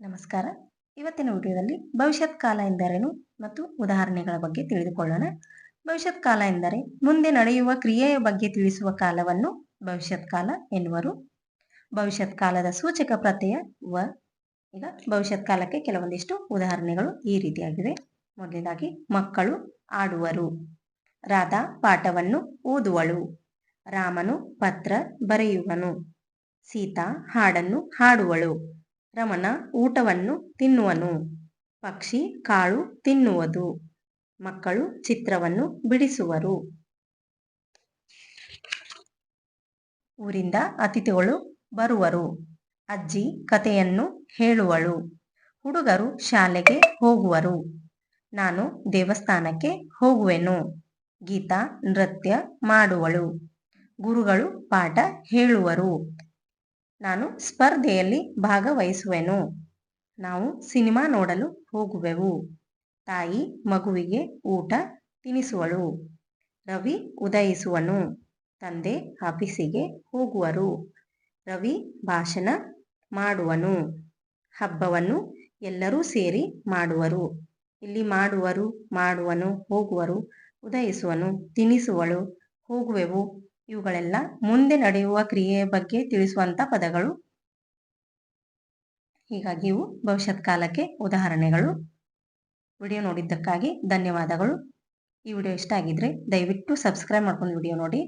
ನಮಸ್ಕಾರ. ಇವತ್ತಿನ ವಿಡಿಯೋದಲ್ಲಿ ಭವಿಷ್ಯತ್ ಕಾಲ ಎಂದರೇನು ಮತ್ತು ಉದಾಹರಣೆಗಳ ಬಗ್ಗೆ ತಿಳಿದುಕೊಳ್ಳೋಣ. ಭವಿಷ್ಯತ್ ಕಾಲ ಎಂದರೆ ಮುಂದೆ ನಡೆಯುವ ಕ್ರಿಯೆಯ ಬಗ್ಗೆ ತಿಳಿಸುವ ಕಾಲವನ್ನು ಭವಿಷ್ಯತ್ ಕಾಲ ಎನ್ನುವರು. ಭವಿಷ್ಯತ್ ಕಾಲದ ಸೂಚಕ ಪ್ರತ್ಯಯ ವ. ಈಗ ಭವಿಷ್ಯತ್ ಕಾಲಕ್ಕೆ ಕೆಲವೊಂದಿಷ್ಟು ಉದಾಹರಣೆಗಳು ಈ ರೀತಿಯಾಗಿವೆ. ಮೊದಲನೇದಾಗಿ, ಮಕ್ಕಳು ಆಡುವರು. ರಾಧಾ ಪಾಠವನ್ನು ಓದುವಳು. ರಾಮನು ಪತ್ರ ಬರೆಯುವನು. ಸೀತಾ ಹಾಡನ್ನು ಹಾಡುವಳು. ರಮಣ ಊಟವನ್ನು ತಿನ್ನುವನು. ಪಕ್ಷಿ ಕಾಳು ತಿನ್ನುವುದು. ಮಕ್ಕಳು ಚಿತ್ರವನ್ನು ಬಿಡಿಸುವರು. ಊರಿಂದ ಅತಿಥಿಗಳು ಬರುವರು. ಅಜ್ಜಿ ಕಥೆಯನ್ನು ಹೇಳುವಳು. ಹುಡುಗರು ಶಾಲೆಗೆ ಹೋಗುವರು. ನಾನು ದೇವಸ್ಥಾನಕ್ಕೆ ಹೋಗುವೆನು. ಗೀತಾ ನೃತ್ಯ ಮಾಡುವಳು. ಗುರುಗಳು ಪಾಠ ಹೇಳುವರು. ನಾನು ಸ್ಪರ್ಧೆಯಲ್ಲಿ ಭಾಗವಹಿಸುವೆನು. ನಾವು ಸಿನಿಮಾ ನೋಡಲು ಹೋಗುವೆವು. ತಾಯಿ ಮಗುವಿಗೆ ಊಟ ತಿನಿಸುವಳು. ರವಿ ಉದಯಿಸುವನು. ತಂದೆ ಆಫೀಸಿಗೆ ಹೋಗುವರು. ರವಿ ಭಾಷಣ ಮಾಡುವನು. ಹಬ್ಬವನ್ನು ಎಲ್ಲರೂ ಸೇರಿ ಮಾಡುವರು. ಇಲ್ಲಿ ಮಾಡುವರು, ಮಾಡುವನು, ಹೋಗುವರು, ಉದಯಿಸುವನು, ತಿನಿಸುವಳು, ಹೋಗುವೆವು. ಇವುಗಳೆಲ್ಲ ಮುಂದೆ ನಡೆಯುವ ಕ್ರಿಯೆಯ ಬಗ್ಗೆ ತಿಳಿಸುವಂತ ಪದಗಳು. ಹೀಗಾಗಿ ಇವು ಭವಿಷ್ಯತ್ ಕಾಲಕ್ಕೆ ಉದಾಹರಣೆಗಳು. ವಿಡಿಯೋ ನೋಡಿದ್ದಕ್ಕಾಗಿ ಧನ್ಯವಾದಗಳು. ಈ ವಿಡಿಯೋ ಇಷ್ಟ ಆಗಿದ್ರೆ ದಯವಿಟ್ಟು ಸಬ್ಸ್ಕ್ರೈಬ್ ಮಾಡ್ಕೊಂಡು ವಿಡಿಯೋ ನೋಡಿ.